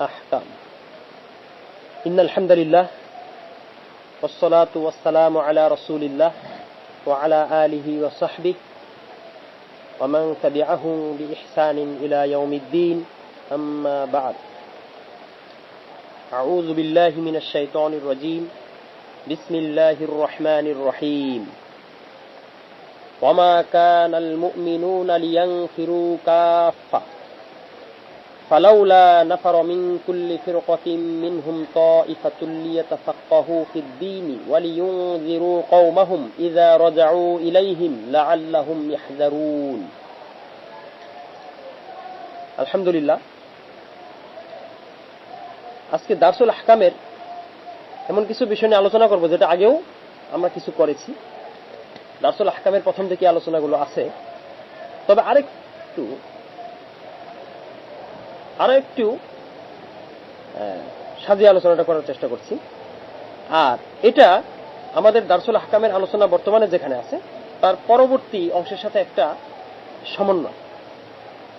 أحكام. إن الحمد لله والصلاة والسلام على رسول الله وعلى آله وصحبه ومن تبعهم بإحسان إلى يوم الدين. أما بعد أعوذ بالله من الشيطان الرجيم. بسم الله الرحمن الرحيم. وما كان المؤمنون لينفروا كافة فلولا نفر من كل فرقة منهم طائفة ليتفقهوا في الدين ولينذروا قومهم إذا رجعوا إليهم لعلهم يحذرون الحمد لله আজকে দার্সুল আহকামের এমন কিছু বিষয় নিয়ে আলোচনা করব যেটা আগেও আমরা কিছু করেছি দার্সুল আহকামের প্রথম থেকে আলোচনাগুলো আছে তবে আরেকটু আরও একটু সাজিয়ে আলোচনাটা করার চেষ্টা করছি। আর এটা আমাদের দার্সুল হাকামের আলোচনা বর্তমানে যেখানে আছে, তার পরবর্তী অংশের সাথে একটা সমন্বয়।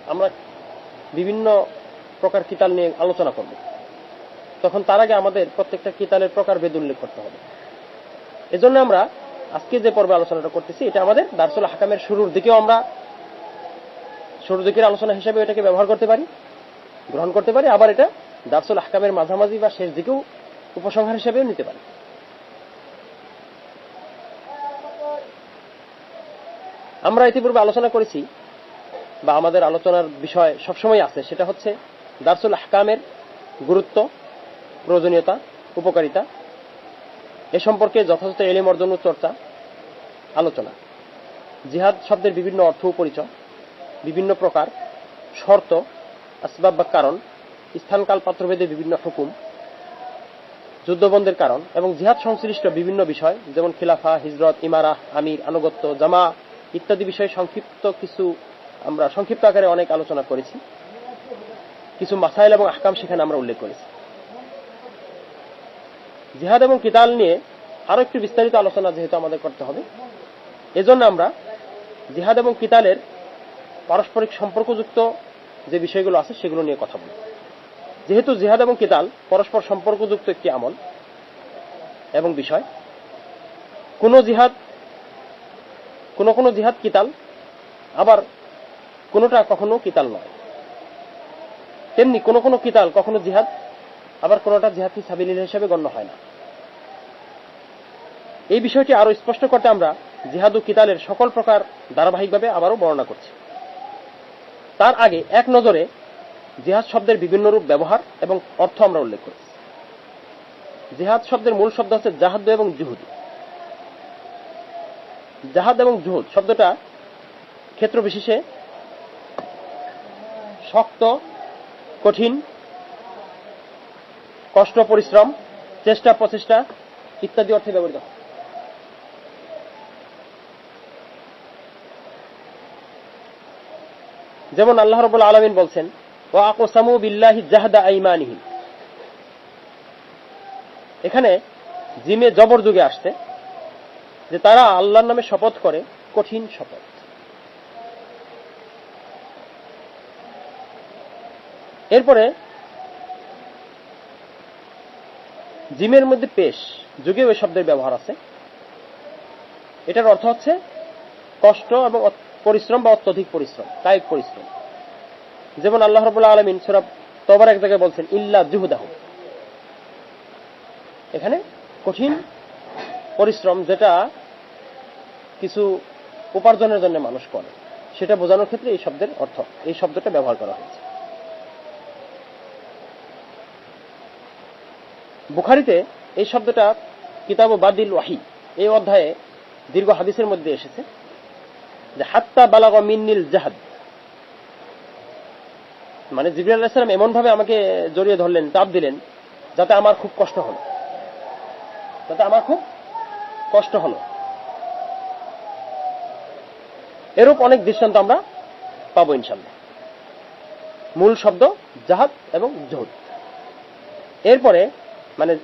আমরা বিভিন্ন প্রকার কিতাল নিয়ে আলোচনা করব। তখন তার আগে আমাদের প্রত্যেকটা কিতালের প্রকার ভেদ উল্লেখ করতে হবে। এজন্য আমরা আজকে যে পর্বে আলোচনাটা করতেছি, এটা আমাদের দার্সুল হাকামের শুরুর দিকেও আমরা, শুরুর দিকের আলোচনা হিসেবে এটাকে ব্যবহার করতে পারি। গ্রহণ করতে পারি, আবার এটা দার্সুল হাকামের মাঝামাঝি বা শেষ দিকেও উপসংহার হিসেবেও নিতে পারি। আমরা ইতিপূর্বে আলোচনা করেছি বা আমাদের আলোচনার বিষয় সবসময় আছে, সেটা হচ্ছে দার্সুল হাকামের গুরুত্ব, প্রয়োজনীয়তা, উপকারিতা, এ সম্পর্কে যথাযথ এলিম অর্জন চর্চা, আলোচনা। জিহাদ শব্দের বিভিন্ন অর্থ পরিচয়, বিভিন্ন প্রকার শর্ত আসবাব বা কারণ, স্থানকাল, পাত্রভেদে বিভিন্ন হুকুম, যুদ্ধবন্ধের কারণ এবং জিহাদ সংশ্লিষ্ট বিভিন্ন বিষয়, যেমন খিলাফা, হিজরত, ইমারাহ, আমির, আনুগত্য, জামা ইত্যাদি বিষয়ে সংক্ষিপ্ত কিছু আমরা, সংক্ষিপ্ত আকারে অনেক আলোচনা করেছি। কিছু মাসাইল এবং আহকাম সেখানে আমরা উল্লেখ করেছি। জিহাদ এবং কিতাল নিয়ে আরও একটু বিস্তারিত আলোচনা যেহেতু আমাদের করতে হবে, এজন্য আমরা জিহাদ এবং কিতালের পারস্পরিক সম্পর্কযুক্ত যে বিষয়গুলো আছে সেগুলো নিয়ে কথা বলি। যেহেতু জিহাদ এবং কিতাল পরস্পর সম্পর্কযুক্ত একটি আমল এবং বিষয়, কোন জিহাদ, কোন কোন জিহাদ কিতাল, আবার কোনোটা কখনো কিতাল নয়। তেমনি কোন কোন কিতাল কখনো জিহাদ, আবার কোনোটা জিহাদ ফি সাবিলিল হিসেবে গণ্য হয় না। এই বিষয়টি আরও স্পষ্ট করতে আমরা জিহাদ ও কিতালের সকল প্রকার ধারাবাহিকভাবে আবারও বর্ণনা করছি। তার আগে এক নজরে জেহাদ শব্দের বিভিন্ন রূপ ব্যবহার এবং অর্থ আমরা উল্লেখ করি জেহাদ শব্দের মূল শব্দ হচ্ছে জাহাদ এবং জুহুদ। জাহাদ এবং জুহুদ শব্দটা ক্ষেত্র বিশেষে শক্ত, কঠিন, কষ্ট, পরিশ্রম, চেষ্টা, প্রচেষ্টা ইত্যাদি অর্থে ব্যবহৃত হয়। যেমন আল্লাহ রব আলমিন বলছেন ও আকোসামু বিল্লাহি জাহাদা এখানে জিমে জবর যুগে আসছে যে তারা আল্লাহর নামে শপথ করে, কঠিন শপথ। এরপরে জিমের মধ্যে পেশ, যুগে ওই শব্দের ব্যবহার আছে। এটার অর্থ হচ্ছে কষ্ট এবং পরিশ্রম বা অত্যধিক পরিশ্রম কায়িক পরিশ্রম। যেমন আল্লাহ রবুল্লাহ আলমিন সুরাব তবার এক জায়গায় বলছেন, ইল্লা জুহুদাহ এখানে কঠিন পরিশ্রম যেটা কিছু উপার্জনের জন্য মানুষ করে, সেটা বোঝানোর ক্ষেত্রে এই শব্দের অর্থ, এই শব্দটা ব্যবহার করা হয়েছে। বুখারিতে এই শব্দটা কিতাব বাদিল ওয়াহি, এই অধ্যায়ে দীর্ঘ হাদিসের মধ্যে এসেছে। যে হাত্তা বালাগ মিন্নিল জাহাদ। মানে জিবরিল আলাইসালাম এমন ভাবে আমাকে জড়িয়ে ধরলেন, চাপ দিলেন, যাতে আমার খুব কষ্ট হলো। যাতে আমার খুব কষ্ট হলো। এরূপ অনেক দৃষ্টান্ত আমরা পাবো ইনশাল্লাহ মূল শব্দ জাহাদ এবং জহুদ। এরপরে মানে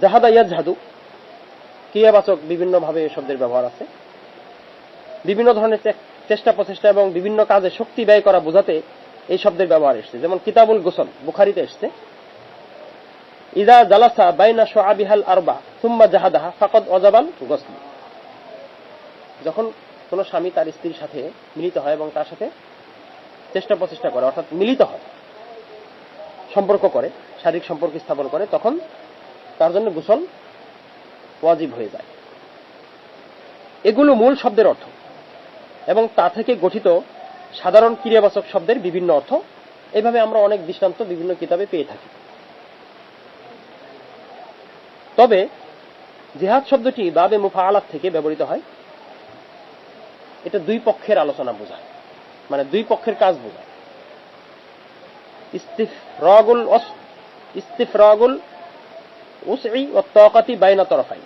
জাহাদা ইয়াজহাদু, ক্রিয়াবাচক বিভিন্নভাবে এই শব্দের ব্যবহার আছে। বিভিন্ন ধরনের চেষ্টা প্রচেষ্টা এবং বিভিন্ন কাজে শক্তি ব্যয় করা বোঝাতে এই শব্দের ব্যবহার এসছে। যেমন কিতাবুল গোসল, বুখারিতে এসছে। ইদা জালাসা বাইনা সোয়াবিহাল আরবা, সুম্মা জাহাদাহা ফাকদ অজাবাল গোসল। যখন কোনো স্বামী তার স্ত্রীর সাথে মিলিত হয় এবং তার সাথে চেষ্টা প্রচেষ্টা করে, অর্থাৎ মিলিত হয়, সম্পর্ক করে, শারীরিক সম্পর্ক স্থাপন করে, তখন তার জন্য গোসল ওয়াজিব হয়ে যায়। এগুলো মূল শব্দের অর্থ। এবং তা থেকে গঠিত সাধারণ ক্রিয়াবাচক শব্দের বিভিন্ন অর্থ। এভাবে আমরা অনেক দৃষ্টান্ত বিভিন্ন কিতাবে পেয়ে থাকি। তবে জেহাদ শব্দটি বাবে মুফা আলাদ থেকে ব্যবহৃত হয়। এটা দুই পক্ষের আলোচনা বোঝায়। মানে দুই পক্ষের কাজ বোঝায়। ইস্তিফরাগুল ইস্তিফরাগুল উসই ও তকাতি বাইনা তরফাই।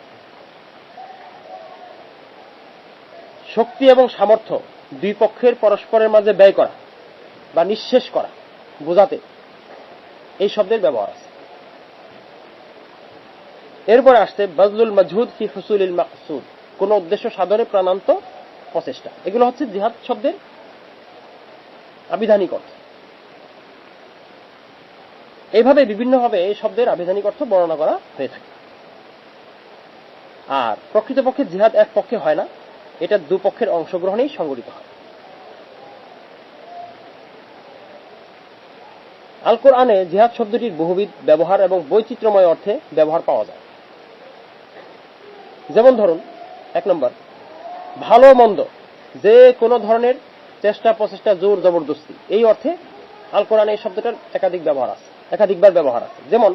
শক্তি এবং সামর্থ্য দুই পক্ষের পরস্পরের মাঝে ব্যয় করা বা নিঃশেষ করা, বোঝাতে এই শব্দের ব্যবহার আছে। এরপরে আসছে, বজলুল মজহুদ ফি হুসুলিল মাকসুদ। কোন উদ্দেশ্য সাধনে প্রাণান্ত প্রচেষ্টা। এগুলো হচ্ছে জিহাদ শব্দের আবিধানিক অর্থ। এইভাবে বিভিন্নভাবে এই শব্দের আবিধানিক অর্থ বর্ণনা করা হয়ে থাকে। আর প্রকৃতপক্ষে জিহাদ এক পক্ষে হয় না। এটা দুপক্ষের অংশগ্রহণেই সংগঠিত হয়। আল কোরআনে জিহাদ শব্দটির বহুবিধ ব্যবহার এবং বৈচিত্র্যময় অর্থে ব্যবহার পাওয়া যায়। যেমন ধরুন, এক নম্বর, ভালো মন্দ, যে কোনো ধরনের চেষ্টা, প্রচেষ্টা, জোর, জবরদস্তি, এই অর্থে আল কোরআনে এই শব্দটার একাধিক ব্যবহার আছে, একাধিকবার ব্যবহার আছে। যেমন,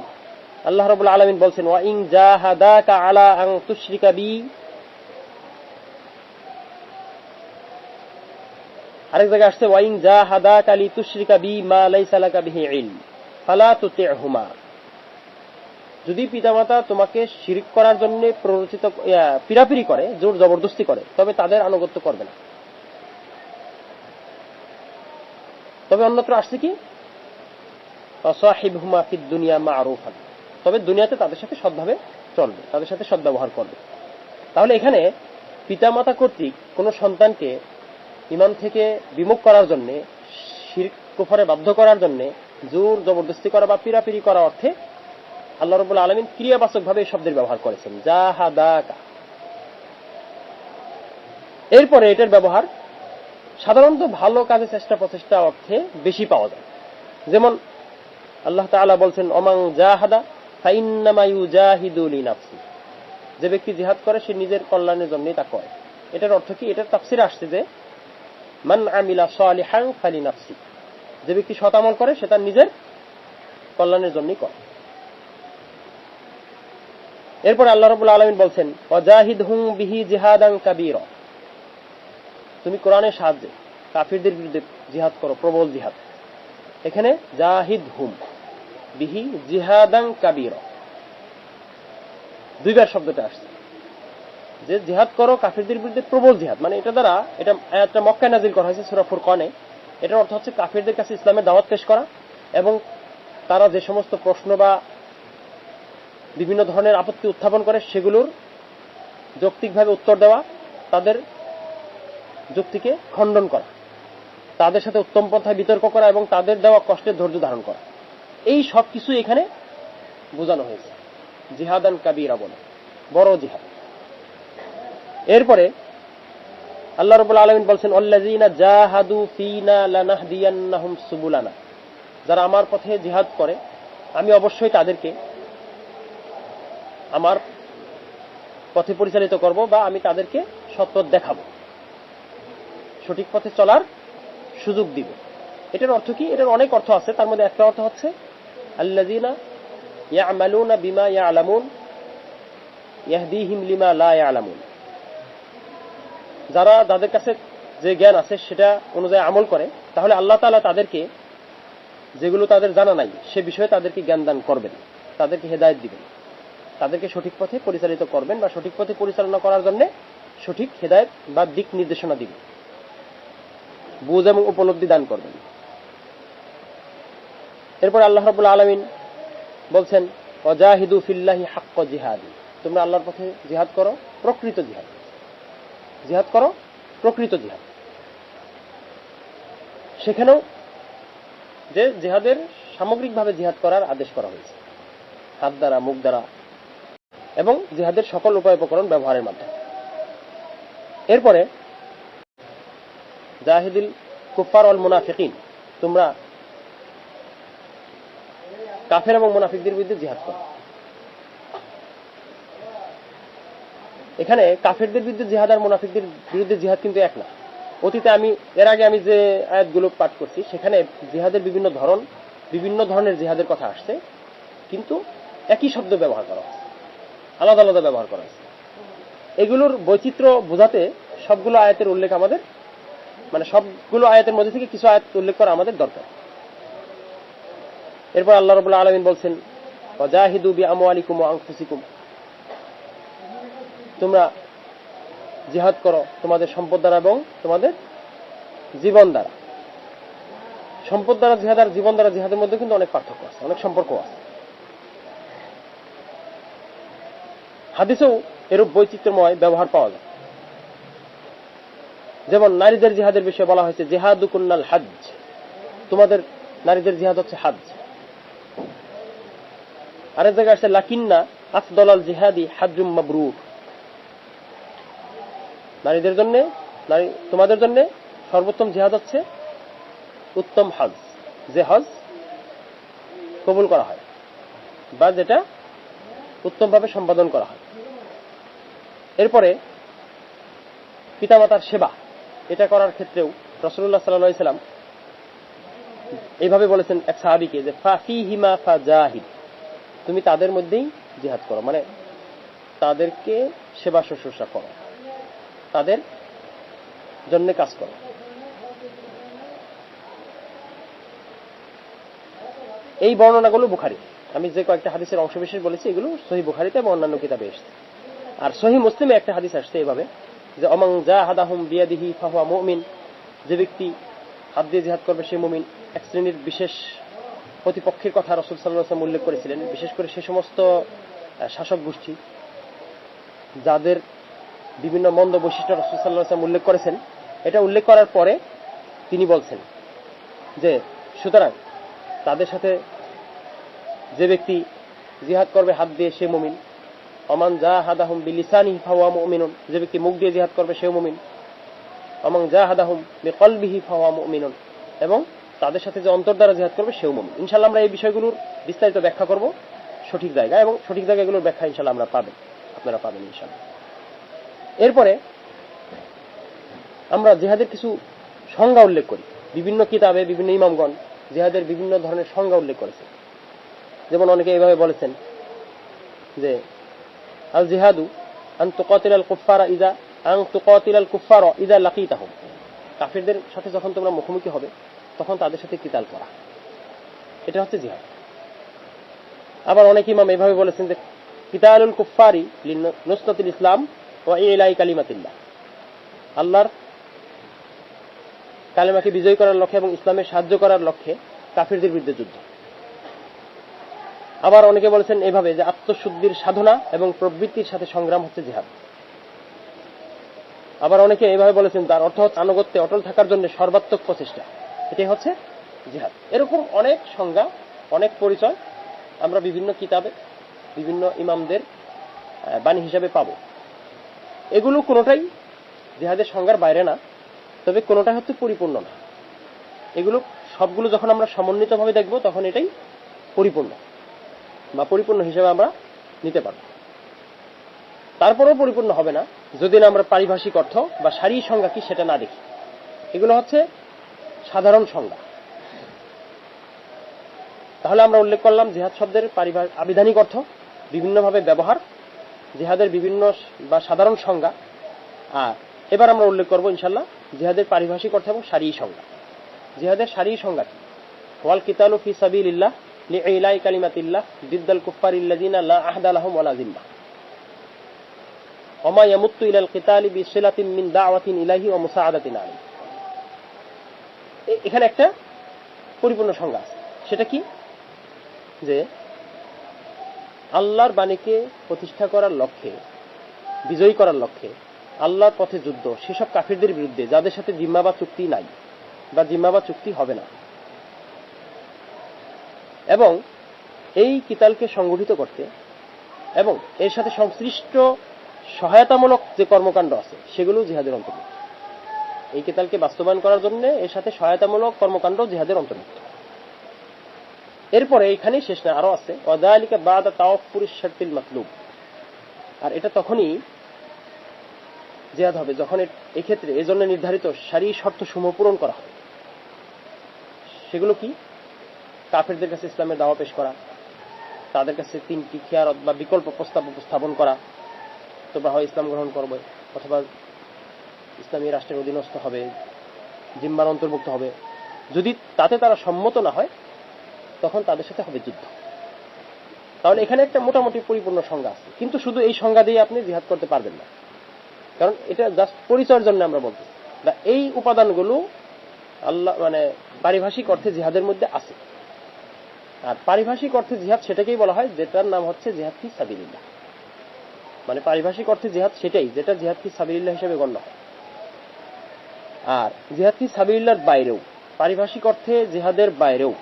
আল্লাহ রবুল্লা আলমিন বলছেন, ওয়া ইং জাহাদাকা আলা আং তুশরিকা বি আরেক জায়গায় আসছে ওয়াইং জাহাদাকা লি তুশরিকা বি মা লাইসা লাকা বিহি ইলম, ফালা তুতি'হুমা। যদি পিতামাতা তোমাকে শিরিক করার জন্য প্ররোচিত পিরাপিরি করে, জোর জবরদস্তি করে, তবে তাদের আনুগত্য করবে না। তবে অন্যত্র আসছে কি? অসাহিবহুমা ফিদ দুনিয়া মারুফান। তবে দুনিয়াতে তাদের সাথে সৎভাবে চলবে, তাদের সাথে সদ্ব্যবহার করবে। তাহলে এখানে পিতামাতা কর্তৃক কোনো সন্তানকে ইমান থেকে বিমুখ করার জন্য শিরক কুফরে বাধ্য করার জন্য জোর জবরদস্তি করা বা পিরাপিরি করা অর্থে আল্লাহ রবুল্লা আলমিন ক্রিয়াবাচক ভাবে এই শব্দের ব্যবহার করেছেন। জাহাদাকা। এরপরে এটার ব্যবহার সাধারণত ভালো কাজে চেষ্টা প্রচেষ্টা অর্থে বেশি পাওয়া যায়। যেমন আল্লাহ তাআলা বলছেন অমাং জাহাদা ফাইন্নামা ইউজাহিদু লিনাফসি। যে ব্যক্তি জিহাদ করে, সে নিজের কল্যাণের জন্যই তা করে। এটার অর্থ কি? এটার তাফসির আসছে যে মান আমিলা সালিহান ফালিনাফসি। যে ব্যক্তি আমল করে, সে তার নিজের কল্যাণের জন্যই করে। এরপর আল্লাহ রবুল্লা আলমিন বলছেন অজাহিদ হুম বিহি জিহাদাং কাবির। তুমি কোরআনের সাহায্যে কাফিরদের বিরুদ্ধে জিহাদ করো, প্রবল জিহাদ। এখানে জাহিদ হুম বিহি জিহাদাং কাবির। দুইবার শব্দটা আসছে। যে জিহাদ করো, কাফিরদের বিরুদ্ধে প্রবল জিহাদ। মানে এটা দ্বারা এটা একটা মক্কায় নাজিল করা হয়েছে সুরাফুর কনে এটার অর্থ হচ্ছে কাফিরদের কাছে ইসলামের দাওয়াত পেশ করা এবং তারা যে সমস্ত প্রশ্ন বা বিভিন্ন ধরনের আপত্তি উত্থাপন করে সেগুলোর যৌক্তিকভাবে উত্তর দেওয়া, তাদের যুক্তিকে খণ্ডন করা, তাদের সাথে উত্তম পন্থায় বিতর্ক করা এবং তাদের দেওয়া কষ্টের ধৈর্য ধারণ করা। এই সব কিছু এখানে বোঝানো হয়েছে। জিহাদান কাবিরা বলে, বড় জিহাদ। এরপরে আল্লাহ রবুল্লা আলমিন বলছেন অল্লাজিনা জাহাদু ফিনা লানাহদিয়ান্নাহুম সুবুলানা। যারা আমার পথে জিহাদ করে, আমি অবশ্যই তাদেরকে আমার পথে পরিচালিত করব বা আমি তাদেরকে সৎপথ দেখাবো। সঠিক পথে চলার সুযোগ দিব। এটার অর্থ কি? এটার অনেক অর্থ আছে। তার মধ্যে একটা অর্থ হচ্ছে আল্লাজিনা ইয়ামালুনা বিমা ইয়ালামুন, ইয়াহদিহিম লিমা লা ইয়ালামুন। যারা যাদের কাছে যে জ্ঞান আছে সেটা অনুযায়ী আমল করে, তাহলে আল্লাহ তাআলা তাদেরকে যেগুলো তাদের জানা নাই, সে বিষয়ে তাদেরকে জ্ঞান দান করবেন, তাদেরকে হেদায়েত দিবেন। তাদেরকে সঠিক পথে পরিচালিত করবেন বা সঠিক পথে পরিচালনা করার জন্য সঠিক হেদায়েত বা দিক নির্দেশনা দিবেন। বুঝ এবং উপলব্ধি দান করবেন। এরপর আল্লাহ রাব্বুল আলামিন বলছেন অজাহিদু ফিল্লাহি হাক্ক জিহাদি। তোমরা আল্লাহর পথে জিহাদ করো, প্রকৃত জিহাদ। জিহাদ করো, প্রকৃত জিহাদ। সেখানেও যে জিহাদের সামগ্রিকভাবে জিহাদ করার আদেশ করা হয়েছে, হাত দ্বারা, মুখ দ্বারা, এবং জিহাদের সকল উপায় উপকরণ ব্যবহারের মাধ্যমে। এরপরে, জাহিদিল কুফার অল মুনাফিকিন, তোমরা কাফের এবং মুনাফিকদের বিরুদ্ধে জিহাদ করো। এখানে কাফেরদের বিরুদ্ধে জিহাদ আর মুনাফিকদের বিরুদ্ধে জিহাদ কিন্তু এক না। অতীতে আমি, এর আগে আমি যে আয়াতগুলো পাঠ করছি, সেখানে জিহাদের বিভিন্ন ধরন, বিভিন্ন ধরনের জিহাদের কথা আসছে, কিন্তু একই শব্দ ব্যবহার করা হচ্ছে। আলাদা আলাদা ব্যবহার করা হয়েছে এগুলোর বৈচিত্র্য বোঝাতে সবগুলো আয়াতের উল্লেখ আমাদের মানে সবগুলো আয়াতের মধ্যে থেকে কিছু আয়াত উল্লেখ করা আমাদের দরকার। এরপর আল্লাহ রবুল্লাহ আলমিন বলছেন, ওয়াজাহিদু বি ওয়া আনফুসিকুম। তোমরা জিহাদ করো তোমাদের সম্পদ দ্বারা এবং তোমাদের জীবন দ্বারা। সম্পদ দ্বারা জিহাদ আর জীবন দ্বারা জিহাদের মধ্যে কিন্তু অনেক পার্থক্য আছে, অনেক সম্পর্ক আছে। হাদিসেও এরূপ বৈচিত্র্যময় ব্যবহার পাওয়া যায়। যেমন নারীদের জিহাদের বিষয়ে বলা হয়েছে জেহাদু কুন্নাল হাজ তোমাদের নারীদের জিহাদ হচ্ছে হাজ আরেক জায়গায় আসছে লাকিন্না আফদলাল জিহাদি হাজুম মাবরুর। নারীদের জন্য, নারী, তোমাদের জন্য সর্বোত্তম জেহাদ হচ্ছে উত্তম হজ। যে হজ কবুল করা হয় বা যেটা উত্তমভাবে সম্পাদন করা হয়। এরপরে পিতামাতার সেবা, এটা করার ক্ষেত্রেও রসুল্লাহ সাল্লাহ সাল্লাম এইভাবে বলেছেন এক সাহাবিকে যে ফাফি হিমা ফা জাহিদ। তুমি তাদের মধ্যেই জিহাদ করো মানে তাদেরকে সেবা শুশ্রূষা করো। তাদের জন্য কাজ করো। এই বর্ণনাগুলো বুখারি। আমি যে কয়েকটা হাদিসের অংশ বিশেষ বলেছি, এগুলো সহি বুখারিতে এবং অন্যান্য কিতাবে এসছে। আর সহি মুসলিমে একটা হাদিস আসছে এভাবে, যে অমং জা হাদাহুম বিয়াদিহি ফাহুয়া মুমিন, যে ব্যক্তি হাত দিয়ে জিহাদ করবে সে মুমিন। এক শ্রেণির বিশেষ প্রতিপক্ষের কথা রসুল সাল্লাহ উল্লেখ করেছিলেন, বিশেষ করে সে সমস্ত শাসক গোষ্ঠী, যাদের বিভিন্ন মন্দ বৈশিষ্ট্য রসুল সাল্লাহ উল্লেখ করেছেন। এটা উল্লেখ করার পরে তিনি বলছেন যে, সুতরাং তাদের সাথে যে ব্যক্তি জিহাদ করবে, হাত দিয়ে সে মুমিন। অমান জা হাদাহুম বিলিসানি ফাওয়া মুমিনুন। যে ব্যক্তি মুখ দিয়ে জিহাদ করবে, সেও মুমিন। অমান জা হাদাহুম বিকলবিহি ফাওয়া মুমিনুন। এবং তাদের সাথে যে অন্তর দ্বারা জিহাদ করবে, সেও মুমিন। ইনশাল্লাহ আমরা এই বিষয়গুলোর বিস্তারিত ব্যাখ্যা করব সঠিক জায়গা এবং সঠিক জায়গাগুলোর ব্যাখ্যা ইনশাল্লাহ আমরা পাবেন। আপনারা পাবেন ইনশাল্লাহ এরপরে আমরা জিহাদের কিছু সংজ্ঞা উল্লেখ করি। বিভিন্ন কিতাবে বিভিন্ন ইমামগণ জিহাদের বিভিন্ন ধরনের সংজ্ঞা উল্লেখ করেছে যেমন অনেকে এইভাবে বলেছেন যে আল জিহাদু আন তুকাতিল আল কুফারা ইদা আং তুকাতিল আল কুফার ইদা লাকিতাহুম। কাফিরদের সাথে যখন তোমরা মুখোমুখি হবে, তখন তাদের সাথে কিতাল করা এটা হচ্ছে জিহাদ। আবার অনেক ইমাম এভাবে বলেছেন যে, কিতালুল কুফারি নুসরাতুল ইসলাম আল্লাহর কালেমাকে বিজয় করার লক্ষ্যে এবং ইসলামের সাহায্য করার লক্ষ্যে কাফিরদের বিরুদ্ধে যুদ্ধ। আবার অনেকে বলেছেন এভাবে যে আত্মশুদ্ধির সাধনা এবং প্রবৃত্তির সাথে সংগ্রাম হচ্ছে জিহাদ। আবার অনেকে এভাবে বলেছেন তার অর্থ হচ্ছে আনুগত্যে অটল থাকার জন্য সর্বাত্মক প্রচেষ্টা। এটাই হচ্ছে জিহাদ। এরকম অনেক সংজ্ঞা, অনেক পরিচয় আমরা বিভিন্ন কিতাবে, বিভিন্ন ইমামদের বাণী হিসাবে পাব। এগুলো কোনোটাই জেহাদের সংজ্ঞার বাইরে না, তবে কোনোটা হচ্ছে পরিপূর্ণ না। এগুলো সবগুলো যখন আমরা সমন্বিতভাবে দেখব, তখন এটাই পরিপূর্ণ বা পরিপূর্ণ হিসেবে আমরা নিতে পারব। তারপরেও পরিপূর্ণ হবে না, যদি না আমরা পারিভাষিক অর্থ বা সারি সংজ্ঞা কি সেটা না দেখি। এগুলো হচ্ছে সাধারণ সংজ্ঞা। তাহলে আমরা উল্লেখ করলাম জিহাদ শব্দের আবিধানিক অর্থ, বিভিন্নভাবে ব্যবহার জিহাদের বিভিন্ন বা সাধারণ সংজ্ঞা। আর এবার আমরা উল্লেখ করব ইনশাল্লাহ জিহাদের পারিভাষিক অর্থ এবং সারি সংজ্ঞা। জিহাদের সারি সংজ্ঞা কি? ওয়াল কিতালু ফি সাবিলিল্লাহ লিইলাই কালিমাতিল্লাহ দিদ্দাল কুফার ইল্লাযিনা লা আহদা লাহুম ওয়ালা জিম্মা ওমা ইয়ামুত্তু ইলাল কিতালি বিসিলাতিন মিন দাওয়াতিন ইলাহি ওয়া মুসাআদাতিন আলাইহি। এখানে একটা পরিপূর্ণ সংজ্ঞা আছে। সেটা কি? যে আল্লাহর বাণীকে প্রতিষ্ঠা করার লক্ষ্যে, বিজয়ী করার লক্ষ্যে, আল্লাহর পথে যুদ্ধ, সেসব কাফিরদের বিরুদ্ধে, যাদের সাথে জিম্মা বা চুক্তি নাই বা জিম্মা বা চুক্তি হবে না। এবং এই কিতালকে সংগঠিত করতে এবং এর সাথে সংশ্লিষ্ট সহায়তামূলক যে কর্মকাণ্ড আছে সেগুলো জিহাদের অন্তর্ভুক্ত। এই কেতালকে বাস্তবায়ন করার জন্য এর সাথে সহায়তামূলক কর্মকাণ্ড জিহাদের অন্তর্ভুক্ত। এরপরে এইখানেই শেষ না আরও আছে। ওয়াদালিকা বাদা তাওয়াফুর শারতিল মাতলুব। আর এটা তখনই জিহাদ হবে যখন এক্ষেত্রে এজন্য নির্ধারিত সারি শর্ত সমূহ পূরণ করা হবে। সেগুলো কি? কাফেরদের কাছে ইসলামের দাওয়া পেশ করা, তাদের কাছে তিনটি খেয়ারত বা বিকল্প প্রস্তাব উপস্থাপন করা তোমরা হয় ইসলাম গ্রহণ করবে অথবা ইসলামী রাষ্ট্রের অধীনস্থ হবে, জিম্মার অন্তর্ভুক্ত হবে। যদি তাতে তারা সম্মত না হয় তখন তাদের সাথে হবে যুদ্ধ। তাহলে এখানে একটা মোটামুটি পরিপূর্ণ সংজ্ঞা আছে। কিন্তু শুধু এই সংজ্ঞা দিয়ে আপনি জিহাদ করতে পারবেন না। কারণ এটা জাস্ট পরিচয়ের জন্য আমরা বলতেছি বা এই উপাদানগুলো আল্লাহ মানে পারিভাষিক অর্থে জিহাদের মধ্যে আছে। আর পারিভাষিক অর্থে জিহাদ সেটাকেই বলা হয়, যেটার নাম হচ্ছে জিহাদ ফি সাবিলিল্লাহ। মানে পারিভাষিক অর্থে জিহাদ সেটাই, যেটা জিহাদ ফি সাবিলিল্লাহ হিসেবে গণ্য হয়। আর জিহাদ ফি সাবিলিল্লাহর বাইরেও, পারিভাষিক অর্থে জিহাদের বাইরেও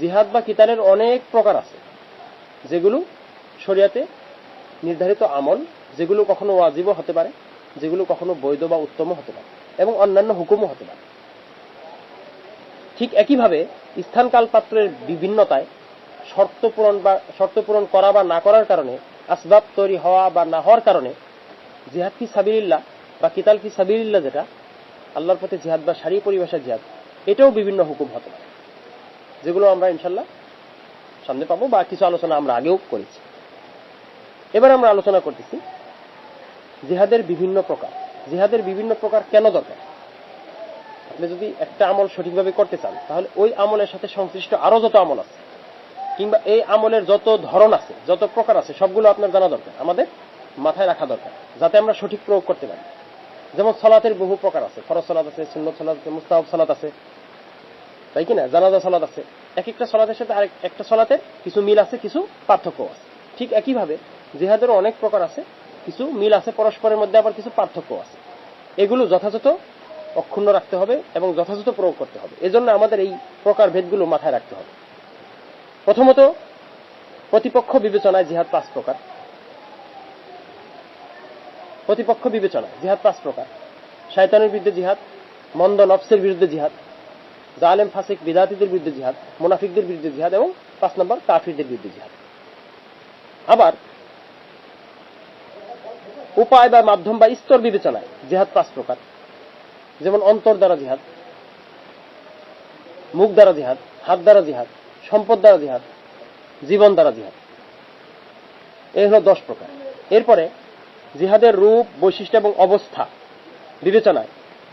জিহাদ বা কিতালের অনেক প্রকার আছে, যেগুলো শরিয়াতে নির্ধারিত আমল, যেগুলো কখনো ওয়াজিবও হতে পারে, যেগুলো কখনো বৈধ বা উত্তমও হতে পারে, এবং অন্যান্য হুকুমও হতে পারে। ঠিক একইভাবে স্থান কালপাত্রের বিভিন্নতায় শর্ত পূরণ বা, শর্ত পূরণ করা বা না করার কারণে, আসবাব তৈরি হওয়া বা না হওয়ার কারণে, জিহাদ কি সাবিল্লাহ বা কিতাল কি সাবিল্লাহ যেটা, আল্লাহর প্রতি জিহাদ বা সারি পরিভাষা জিহাদ, এটাও বিভিন্ন হুকুম হতে পারে। যেগুলো আমরা ইনশাল্লাহ সামনে পাবো বা কিছু আলোচনা আমরা আগেও করেছি। এবার আমরা আলোচনা করতেছি জিহাদের বিভিন্ন প্রকার। জিহাদের বিভিন্ন প্রকার কেন দরকার? আপনি যদি একটা আমল সঠিকভাবে করতে চান, তাহলে ওই আমলের সাথে সংশ্লিষ্ট আরও যত আমল আছে, কিংবা এই আমলের যত ধরন আছে, যত প্রকার আছে, সবগুলো আপনার জানা দরকার, আমাদের মাথায় রাখা দরকার, যাতে আমরা সঠিক প্রয়োগ করতে পারি। যেমন সলাতের বহু প্রকার আছে, ফরজ সলাত আছে, সুন্নত সলাত আছে, মুস্তাহাব সলাত আছে, তাই কিনা জানাজা সলাত আছে এক একটা সলাতের সাথে আরেক একটা সলাতের কিছু মিল আছে, কিছু পার্থক্য আছে। ঠিক একইভাবে জিহাদেরও অনেক প্রকার আছে, কিছু মিল আছে, পরস্পরের মধ্যে আবার কিছু পার্থক্য আছে। এগুলো যথাযথ অক্ষুণ্ণ রাখতে হবে এবং যথাযথ প্রয়োগ করতে হবে। এজন্য আমাদের এই প্রকার ভেদগুলো মাথায় রাখতে হবে। প্রথমত, প্রতিপক্ষ বিবেচনায় জিহাদ পাঁচ প্রকার। প্রতিপক্ষ বিবেচনায় জিহাদ পাঁচ প্রকার। শায়তানের বিরুদ্ধে জিহাদ, মন্দ নফসের বিরুদ্ধে জিহাদ জালেম ফাসিক বিদাতিদের বিরুদ্ধে জিহাদ, মুনাফিকদের বিরুদ্ধে জিহাদ এবং পাঁচ নম্বর কাফিরদের বিরুদ্ধে জিহাদ। আবার উপায় বা মাধ্যম বা স্তর বিবেচনায় জিহাদ পাঁচ প্রকার। যেমন অন্তর দ্বারা জিহাদ, মুখ দ্বারা জিহাদ, হাত দ্বারা জিহাদ, সম্পদ দ্বারা জিহাদ, জীবন দ্বারা জিহাদ। এই হলো দশ প্রকার। এরপরে জিহাদের রূপ, বৈশিষ্ট্য এবং অবস্থা বিবেচনায়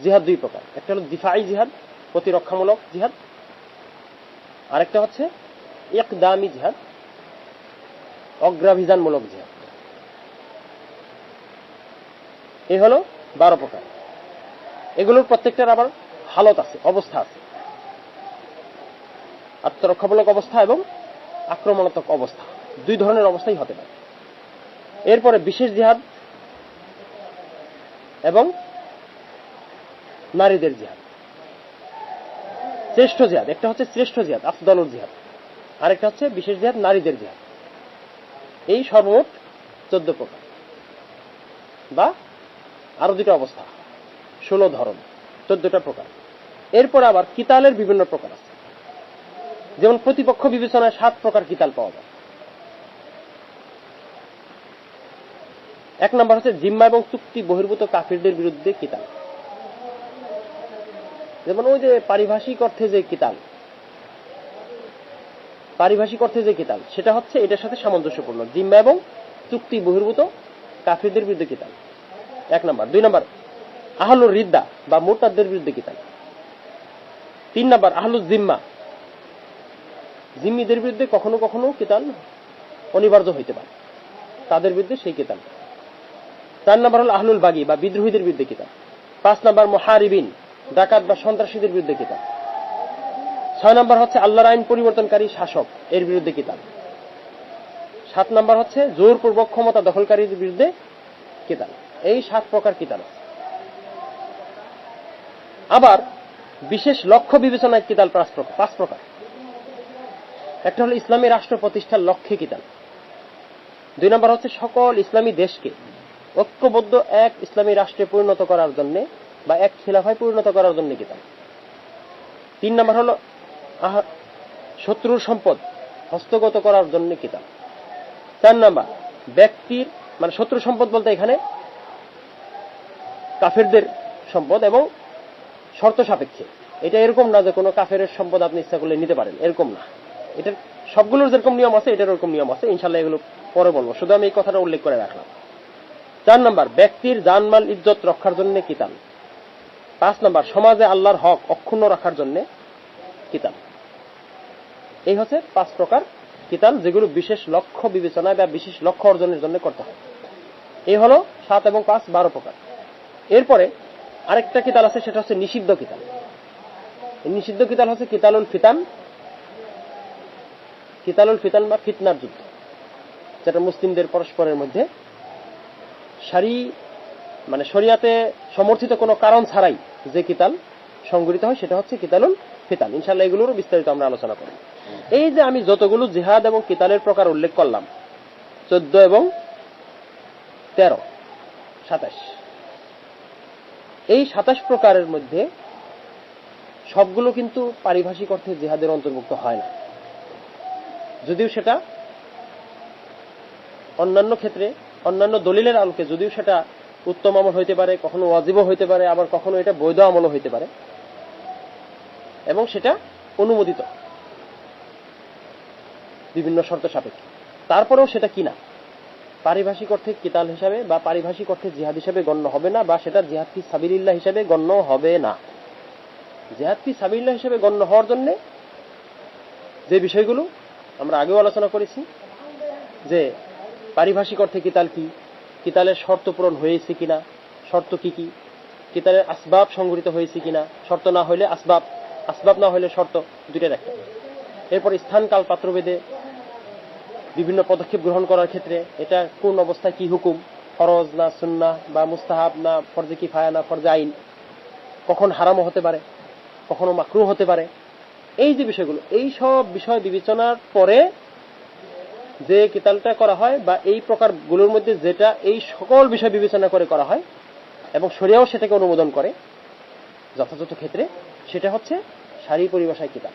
জিহাদ দুই প্রকার। একটা হলো দিফাই জিহাদ প্রতিরক্ষামূলক জিহাদ। আরেকটা হচ্ছে একদামি জিহাদ, অগ্রাভিযানমূলক জিহাদ। এই হলো বারো প্রকার। এগুলোর প্রত্যেকটার আবার হালত আছে, অবস্থা আছে। আত্মরক্ষামূলক অবস্থা এবং আক্রমণাত্মক অবস্থা, দুই ধরনের অবস্থাই হতে পারে। এরপরে বিশেষ জিহাদ এবং নারীদের জিহাদ। শ্রেষ্ঠ জিহাদ। একটা হচ্ছে শ্রেষ্ঠ জিহাদ আফদলুর জিহাদ। আরেকটা হচ্ছে বিশেষ জিহাদ, নারীদের জিহাদ। এই সর্বমোট চোদ্দ প্রকার। বা আরও দুটো অবস্থা, ষোলো ধরন, চোদ্দটা প্রকার। এরপর আবার কিতালের বিভিন্ন প্রকার আছে। যেমন প্রতিপক্ষ বিবেচনায় সাত প্রকার কিতাল পাওয়া যায়। এক নম্বর হচ্ছে জিম্মা এবং চুক্তি বহির্ভূত কাফিরদের বিরুদ্ধে কিতাল। যেমন ওই যে পারিভাষিক অর্থে যে কিতাল। পারিভাষিক অর্থে যে কিতাল, সেটা হচ্ছে এটার সাথে সামঞ্জস্যপূর্ণ। জিম্মা এবং চুক্তি বহির্ভূত কাফিরদের বিরুদ্ধে কিতাল। এক নম্বর। দুই নম্বর, আহলুর রিদ্দা বা মোরতাদের বিরুদ্ধে কিতাল। তিন নম্বর আহলুর জিম্মা। জিম্মিদের বিরুদ্ধে কখনো কখনো কিতাল অনিবার্য হইতে পারে। তাদের বিরুদ্ধে সেই কিতাল। চার নম্বর হল আহলুল বাগি বা বিদ্রোহীদের বিরুদ্ধে কিতাল। পাঁচ নম্বর, মহারিবিন। ডাকাত বা সন্ত্রাসীদের বিরুদ্ধে কিতাল ছয় নম্বর হচ্ছে আল্লাহর আইন পরিবর্তনকারী শাসক, এর বিরুদ্ধে কিতাল সাত নম্বর হচ্ছে জোরপূর্বক ক্ষমতা দখলকারীদের বিরুদ্ধে কিতাল এই সাত প্রকার কিতাল আবার বিশেষ লক্ষ্য বিবেচনায় কিতাল পাঁচ প্রকার একটা হলো ইসলামী রাষ্ট্র প্রতিষ্ঠার লক্ষ্যে কিতাল দুই নম্বর হচ্ছে সকল ইসলামী দেশকে ঐক্যবদ্ধ এক ইসলামী রাষ্ট্রে পরিণত করার জন্য বা এক খিলাফায় পরিণত করার জন্য কিতাল তিন নম্বর হলো শত্রুর সম্পদ হস্তগত করার জন্য কিতাব চার নাম্বার, ব্যক্তির মানে শত্রু সম্পদ বলতে এখানে কাফেরদের সম্পদ এবং শর্ত সাপেক্ষে। এটা এরকম না যে কোনো কাফের সম্পদ আপনি ইচ্ছা করলে নিতে পারেন, এরকম না। এটার সবগুলোর যেরকম নিয়ম আছে, এটার ওরকম নিয়ম আছে ইনশাল্লাহ এগুলো পরে বলব। শুধু আমি এই কথাটা উল্লেখ করে রাখলাম। চার নাম্বার, ব্যক্তির জানমাল ইজ্জত রক্ষার জন্য কিতাব পাঁচ নাম্বার, সমাজে আল্লাহর হক অক্ষুণ্ণ রাখার জন্য কিতাব। এই হচ্ছে পাঁচ প্রকার কিতাল যেগুলো বিশেষ লক্ষ্য বিবেচনায় বা বিশেষ লক্ষ্য অর্জনের জন্য করতে হয়। এই হলো সাত এবং পাঁচ, বারো প্রকার। এরপরে আরেকটা কিতাল আছে, সেটা হচ্ছে নিষিদ্ধ কিতাল নিষিদ্ধ কিতাল হচ্ছে কিতালুল ফিতান কিতালুল ফিতান বা ফিতনার যুদ্ধ, যেটা মুসলিমদের পরস্পরের মধ্যে সারি মানে শরিয়াতে সমর্থিত কোনো কারণ ছাড়াই যে কিতাল সংগঠিত হয়, সেটা হচ্ছে কিতালুল ফিতান ইনশাল্লাহ এগুলোরও বিস্তারিত আমরা আলোচনা করি এই যে আমি যতগুলো জিহাদ এবং কিতালের প্রকার উল্লেখ করলাম, চোদ্দ এবং তেরো, সাতাশ, এই সাতাশ প্রকারের মধ্যে সবগুলো কিন্তু পারিভাষিক অর্থে জিহাদের অন্তর্ভুক্ত হয় না। যদিও সেটা অন্যান্য ক্ষেত্রে, অন্যান্য দলিলের আলোকে যদিও সেটা উত্তম আমল হইতে পারে, কখনো ওয়াজিবও হইতে পারে, আবার কখনো এটা বৈধ আমলও হইতে পারে। এবং সেটা অনুমোদিত। বিভিন্ন শর্ত সাপেক্ষে। তারপরেও সেটা কিনা পারিভাষিক অর্থে কিতাল হিসাবে বা পারিভাষিক অর্থে জিহাদ হিসাবে গণ্য হবে না, বা সেটা জিহাদ ফি সাবিলিল্লাহ হিসাবে গণ্য হবে না। জিহাদ ফি সাবিলিল্লাহ হিসাবে গণ্য হওয়ার জন্য যে বিষয়গুলো আমরা আগেও আলোচনা করেছি, যে পারিভাষিক অর্থে কিতাল কি কিতালের শর্ত পূরণ হয়েছে কিনা? শর্ত কি কি? কিতালের আসবাব সংগঠিত হয়েছে কিনা? শর্ত না হইলে আসবাব আসবাব না হইলে শর্ত দুইটার একটা এরপর স্থান, কাল, পাত্রভেদে বিভিন্ন পদক্ষেপ গ্রহণ করার ক্ষেত্রে এটা কোন অবস্থায় কি হুকুম? ফরজ না সুন্না বা মুস্তাহাব না ফরজে কি ফায়া না ফরজে আইন? কখন হারামও হতে পারে? কখনো মাকরু হতে পারে? এই যে বিষয়গুলো, এই সব বিষয় বিবেচনার পরে যে কিতালটা করা হয় বা এই প্রকারগুলোর মধ্যে যেটা এই সকল বিষয় বিবেচনা করে করা হয় এবং শরিয়াও সেটাকে অনুমোদন করে যথাযথ ক্ষেত্রে, সেটা হচ্ছে সারি পরিভাষায় কিতাব।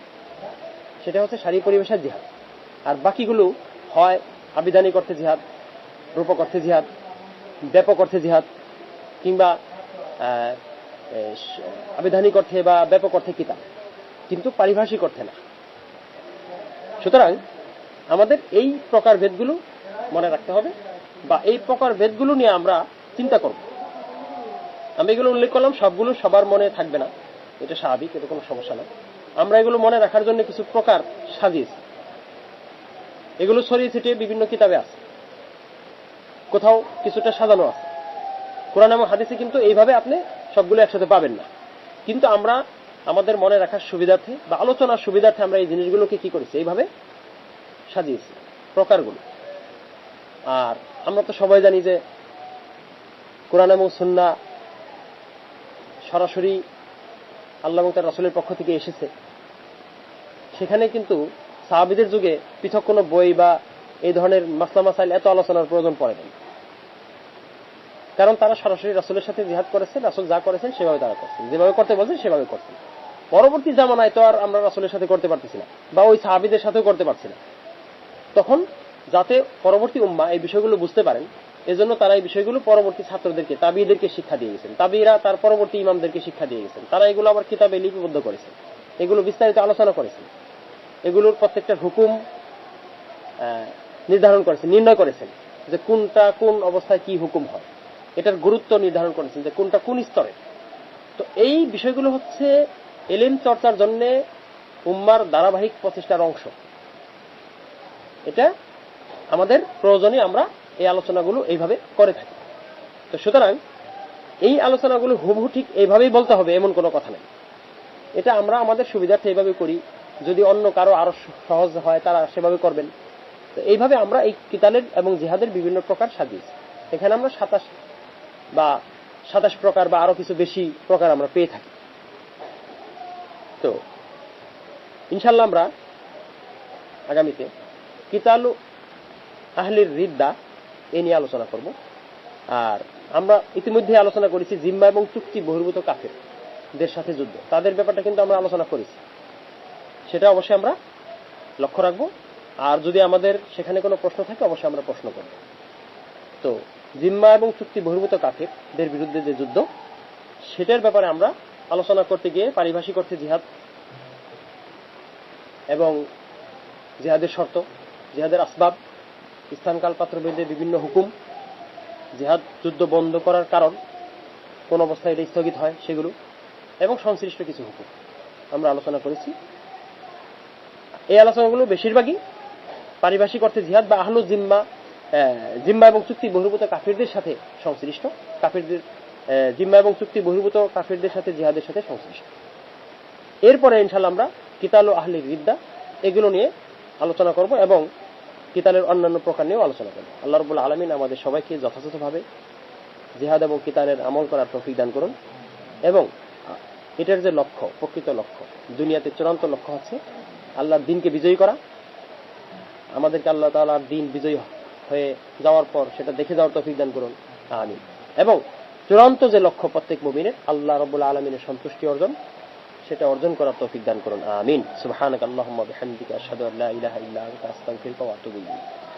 সেটা হচ্ছে সারি পরিভাষার জিহাদ। আর বাকিগুলো হয় আবিধানিক অর্থে জিহাদ, রূপক অর্থে জিহাদ, ব্যাপক অর্থে জিহাদ, কিংবা আবিধানিক অর্থে বা ব্যাপক অর্থে কিতাব। কিন্তু পারিভাষিক অর্থে না। সুতরাং আমাদের এই প্রকার ভেদগুলো মনে রাখতে হবে বা এই প্রকার ভেদগুলো নিয়ে আমরা চিন্তা করব। আমি এগুলো উল্লেখ করলাম, সবগুলো সবার মনে থাকবে না। এটা স্বাভাবিক, এটা কোনো সমস্যা না আমরা এগুলো মনে রাখার জন্য কিছু প্রকার সাজিয়েছি। এগুলো ছড়িয়ে ছিটিয়ে বিভিন্ন কিতাবে আছে। কোথাও কিছুটা সাজানো আছে। কোরআন এবং হাদিসে কিন্তু এইভাবে আপনি সবগুলো একসাথে পাবেন না। কিন্তু আমরা আমাদের মনে রাখার সুবিধার্থে বা আলোচনার সুবিধার্থে আমরা এই জিনিসগুলোকে কি করেছি? এইভাবে সাজিয়েছি প্রকারগুলো। আর আমরা তো সবাই জানি যে কোরআন এবং সুন্না সরাসরি আল্লাহ এবং তার রসুলের পক্ষ থেকে এসেছে। সেখানে কিন্তু সাহাবিদের যুগে পৃথক কোনো বই বা এই ধরনের মাসলা মাসাইল এত আলোচনার প্রয়োজন পড়ে না কারণ তারা সরাসরি রাসুলের সাথে জিহাদ করেছেন, রাসুল যা করেছেন সেভাবে তারা করছেন। যেভাবে করতে বলছেন সেভাবে করছেন। পরবর্তী জামানায় তো আর আমরা রাসুলের সাথে করতে পারতেছি না, বা ওই সাহাবিদের সাথেও করতে পারছি না। তখন যাতে পরবর্তী উম্মা এই বিষয়গুলো বুঝতে পারেন, এজন্য তারা এই বিষয়গুলো পরবর্তী ছাত্রদেরকে তাবিদেরকে শিক্ষা দিয়ে গেছেন। তাবিরা তার পরবর্তী ইমামদেরকে শিক্ষা দিয়ে গেছেন। তারা এগুলো আবার কিতাবে লিপিবদ্ধ করেছেন। এগুলো বিস্তারিত আলোচনা করেছেন। এগুলোর প্রত্যেকটা হুকুম নির্ধারণ করেছেন, নির্ণয় করেছেন যে কোনটা কোন অবস্থায় কি হুকুম হয়। এটার গুরুত্ব নির্ধারণ করেছেন যে কোনটা কোন স্তরে। তো এই বিষয়গুলো হচ্ছে এলেন চর্চার জন্য উম্মার ধারাবাহিক প্রচেষ্টার অংশ। এটা আমাদের প্রয়োজনে আমরা এই আলোচনাগুলো এইভাবে করে থাকি। তো সুতরাং এই আলোচনাগুলো হুবহু ঠিক এইভাবেই বলতে হবে, এমন কোনো কথা নেই। এটা আমরা আমাদের সুবিধার্থে এইভাবে করি, যদি অন্য কারও আরও সহজ হয়, তারা সেভাবে করবেন। তো এইভাবে আমরা এই কিতালের এবং জিহাদের বিভিন্ন প্রকার সাজিয়েছি। এখানে আমরা সাতাশ বা সাতাশ প্রকার বা আরও কিছু বেশি প্রকার আমরা পেয়ে থাকি। তো ইনশাল্লাহ আমরা আগামীতে কিতালু আহলির রিদ্দা এ নিয়ে আলোচনা করব। আর আমরা ইতিমধ্যে আলোচনা করেছি জিম্মা এবং চুক্তি বহির্ভূত কাফেরদের সাথে যুদ্ধ। তাদের ব্যাপারটা কিন্তু আমরা আলোচনা করেছি। সেটা অবশ্যই আমরা লক্ষ্য রাখব। আর যদি আমাদের সেখানে কোনো প্রশ্ন থাকে, অবশ্যই আমরা প্রশ্ন করব। তো জিম্মা এবং চুক্তি বহির্ভূত কাফেরদের বিরুদ্ধে যে যুদ্ধ, সেটার ব্যাপারে আমরা আলোচনা করতে গিয়ে পারিভাষিক অর্থে জিহাদ এবং জিহাদের শর্ত জিহাদের আসবাব, স্থানকাল পাত্র ভেদে বিভিন্ন হুকুম, জেহাদ যুদ্ধ বন্ধ করার কারণ, কোন অবস্থায় এটা স্থগিত হয় সেগুলো, এবং সংশ্লিষ্ট কিছু হুকুম আমরা আলোচনা করেছি। এই আলোচনাগুলো বেশিরভাগই পারিভাষিক অর্থে জিহাদ বা আহলু জিম্মা জিম্মা এবং চুক্তি বহির্ভূত কাফিরদের সাথে সংশ্লিষ্ট। কাফিরদের জিম্মা এবং চুক্তি বহির্ভূত কাফিরদের সাথে, জিহাদের সাথে সংশ্লিষ্ট। এরপরে ইনশাল্লাহ আমরা কিতাল ও আহলি বিদ্যা এগুলো নিয়ে আলোচনা করব এবং কিতালের অন্যান্য প্রকার নিয়েও আলোচনা করব আল্লাহ রবুল্লা আলমিন আমাদের সবাইকে যথাযথভাবে জিহাদ এবং কিতালের আমল করার তৌফিক দান করুন। এবং এটার যে লক্ষ্য, প্রকৃত লক্ষ্য, দুনিয়াতে চূড়ান্ত লক্ষ্য হচ্ছে আল্লাহর দিনকে বিজয়ী করা। আমাদেরকে আল্লাহ তাআলার দিন বিজয়ী হয়ে যাওয়ার পর সেটা দেখে যাওয়ার তৌফিক দান করুন। আমিন। এবং চূড়ান্ত যে লক্ষ্য প্রত্যেক মুমিনের, আল্লাহ রবুল আলমিনের সন্তুষ্টি অর্জন। সেটা অর্জন করার তৌফিক দান করুন। আমিন। সুবহানাক আল্লাহুম্মা বিহামদিকা আশহাদু আল্লা ইলাহা ইল্লা আনতা আস্তাগফিরুকা ওয়া আতুবু ইলাইক।